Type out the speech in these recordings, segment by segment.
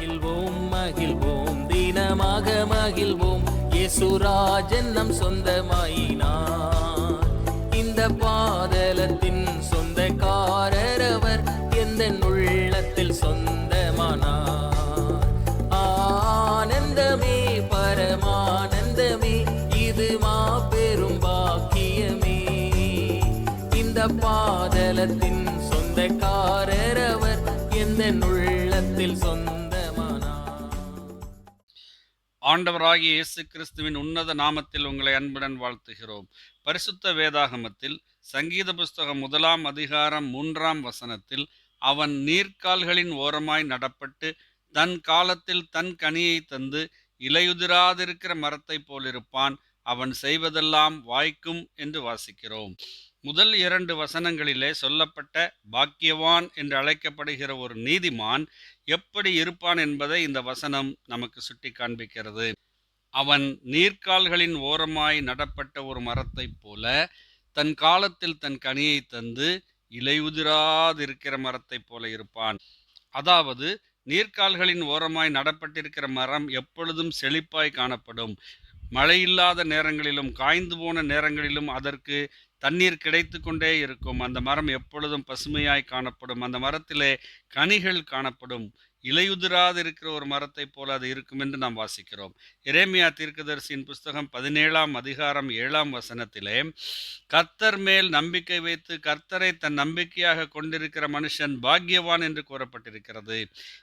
மகிழ்வோம் மகிழ்வோம். தினமாக மகிழ்வோம். இயேசுராஜன் நம் சொந்தமாயினார். இந்த பாதலத்தின் சொந்தக்காரர் அவர் எந்த உள்ளத்தில் சொந்தமானார். ஆனந்தமே பரமானந்தமே இது மாபெரும் பாக்கியமே. இந்த பாதலத்தின் சொந்தக்காரர் அவர் எந்த உள்ளத்தில் சொந்த ஆண்டவராகிய இயேசு கிறிஸ்துவின் உன்னத நாமத்தில் உங்களை அன்புடன் வாழ்த்துகிறோம். பரிசுத்த வேதாகமத்தில் சங்கீத புஸ்தகம் முதலாம் அதிகாரம் மூன்றாம் வசனத்தில் அவன் நீர்க்கால்களின் ஓரமாய் நடப்பட்டு தன் காலத்தில் தன் கனியை தந்து இலையுதிராதிருக்கிற மரத்தைப் போலிருப்பான். அவன் செய்வதெல்லாம் வாய்க்கும் என்று வாசிக்கிறோம். முதல் இரண்டு வசனங்களிலே சொல்லப்பட்ட பாக்கியவான் என்று அழைக்கப்படுகிற ஒரு நீதிமான் எப்படி இருப்பான் என்பதை இந்த வசனம் நமக்கு சுட்டி காண்பிக்கிறது. அவன் நீர்க்கால்களின் ஓரமாய் நடப்பட்ட ஒரு மரத்தைப் போல தன் காலத்தில் தன் கனியை தந்து இலையுதிராதிருக்கிற மரத்தைப் போல இருப்பான். அதாவது நீர்க்கால்களின் ஓரமாய் நடப்பட்டிருக்கிற மரம் எப்பொழுதும் செழிப்பாய் காணப்படும். மழையில்லாத நேரங்களிலும் காய்ந்து போன நேரங்களிலும் அதற்கு தண்ணீர் கிடைத்து கொண்டே இருக்கும். அந்த மரம் எப்பொழுதும் பசுமையாய் காணப்படும். அந்த மரத்திலே கனிகள் காணப்படும். இலையுதிராது இருக்கிற ஒரு மரத்தைப் போல அது இருக்கும் என்று நாம் வாசிக்கிறோம். இரேமியா தீர்க்கதரிசியின் புஸ்தகம் பதினேழாம் அதிகாரம் ஏழாம் வசனத்திலே கர்த்தர் மேல் நம்பிக்கை வைத்து கர்த்தரை தன் நம்பிக்கையாக கொண்டிருக்கிற மனுஷன் பாக்கியவான் என்று கூறப்பட்டிருக்கிறது.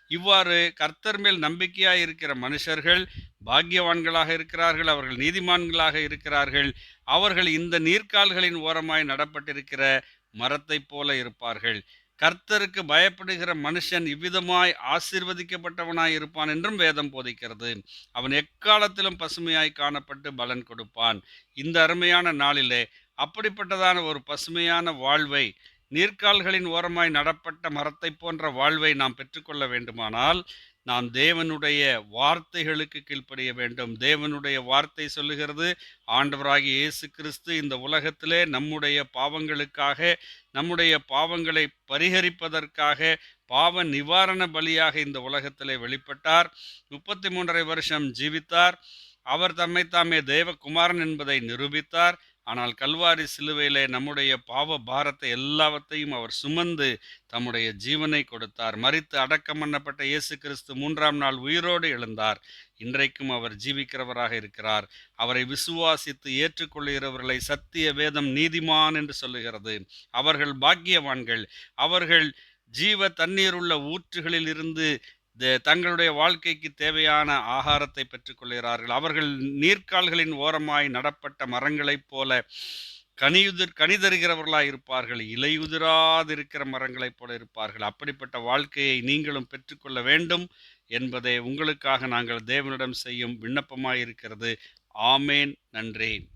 இவ்வாறு கர்த்தர் மேல் நம்பிக்கையாக இருக்கிற மனுஷர்கள் பாக்கியவான்களாக இருக்கிறார்கள். அவர்கள் நீதிமான்களாக இருக்கிறார்கள். அவர்கள் இந்த நீர்க்கால்களின் ஓரமாய் நடப்பட்டிருக்கிற மரத்தைப் போல இருப்பார்கள். கர்த்தருக்கு பயப்படுகிற மனுஷன் இவ்விதமாய் ஆசீர்வதிக்கப்பட்டவனாய் இருப்பான் என்றும் வேதம் போதிக்கிறது. அவன் எக்காலத்திலும் பசுமையாய் காணப்பட்டு பலன் கொடுப்பான். இந்த அருமையான நாளிலே அப்படிப்பட்டதான ஒரு பசுமையான வாழ்வை நீர்க்கால்களின் ஓரமாய் நடப்பட்ட மரத்தைப் போன்ற வாழ்வை நாம் பெற்றுக்கொள்ள வேண்டுமானால் நாம் தேவனுடைய வார்த்தைகளுக்கு கீழ்ப்படிய வேண்டும். தேவனுடைய வார்த்தை சொல்லுகிறது ஆண்டவராகிய இயேசு கிறிஸ்து இந்த உலகத்திலே நம்முடைய பாவங்களுக்காக நம்முடைய பாவங்களை பரிகரிப்பதற்காக பாவ நிவாரண பலியாக இந்த உலகத்திலே வெளிப்பட்டார். முப்பத்தி மூன்றரை வருஷம் ஜீவித்தார். அவர் தம்மை தாமே தேவகுமாரன் என்பதை நிரூபித்தார். ஆனால் கல்வாரி சிலுவையிலே நம்முடைய பாவ பாரத்தை எல்லாவற்றையும் அவர் சுமந்து தம்முடைய ஜீவனை கொடுத்தார். மறித்து அடக்கம் பண்ணப்பட்ட இயேசு கிறிஸ்து மூன்றாம் நாள் உயிரோடு எழுந்தார். இன்றைக்கும் அவர் ஜீவிக்கிறவராக இருக்கிறார். அவரை விசுவாசித்து ஏற்றுக்கொள்கிறவர்களை சத்திய வேதம் நீதிமான் என்று சொல்லுகிறது. அவர்கள் பாக்கியவான்கள். அவர்கள் ஜீவ தண்ணீருள்ள ஊற்றுகளில் இருந்து தங்களுடைய வாழ்க்கைக்கு தேவையான ஆகாரத்தை பெற்றுக்கொள்கிறார்கள். அவர்கள் நீர்க்கால்களின் ஓரமாய் நடப்பட்ட மரங்களைப் போல கனியுதிர் கனிதருகிறவர்களாய் இருப்பார்கள். இலையுதிராதிருக்கிற மரங்களைப் போல இருப்பார்கள். அப்படிப்பட்ட வாழ்க்கையை நீங்களும் பெற்றுக்கொள்ள வேண்டும் என்பதை உங்களுக்காக நாங்கள் தேவனிடம் செய்யும் விண்ணப்பமாய் இருக்கிறது ஆமேன். நன்றி.